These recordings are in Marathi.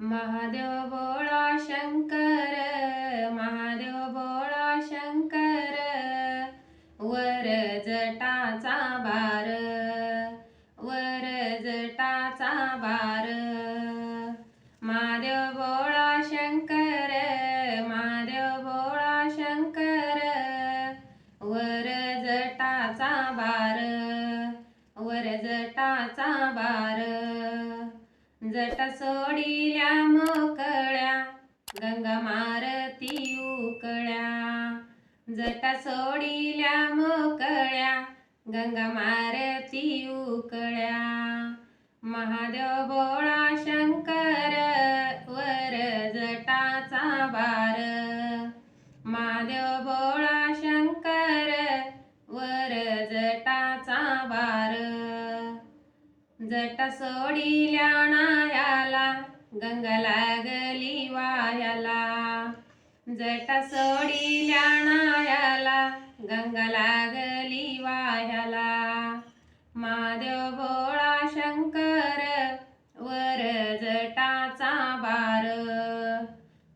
महादेव बोळा शंकर महादेव बोळा शंकर वर जटाचा बार वर जटाचा बार महादेव बोळा शंकर महादेव बोळा शंकर वर जटाचा बार वर जटाचा जटा सोडिल्या मोकळ्या गंगा मारती उकळ्या. जटा सोडिल्या मोकळ्या गंगा मारती उकळ्या. महादेव बोळा शंकर वर जटाचा बार महादेव बोळा शंकर वर जटाचा बार जट सोडिल्या नायाला गंग लागली वायाला. जट सोडिल्या नायाला गंग लागली वायाला. महादेव भोळा शंकर वर जटाचा बार.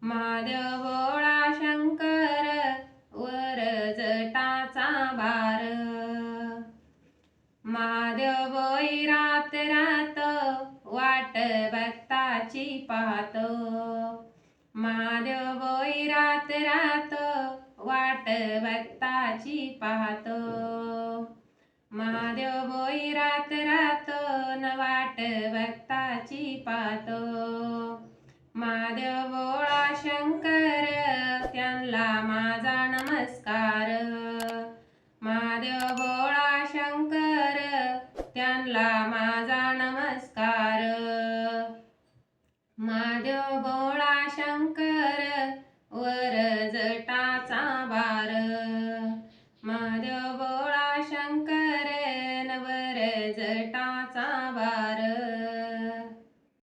महादेव भोळा शंकर वर जटाचा बार. महादेव बोई बघताची पाहतो महादेव रात रात वाट भक्ताची पाहतो. महादेव रात रात न वाट भक्ताची पाहतो. महादेव बोळा शंकर त्यांना माझा नमस्कार. महादेव बोळा शंकर त्यांना माझा नमस्कार. महादेव बोळा शंकर वर जटाचा बार. महादेव बोळा शंकर न वर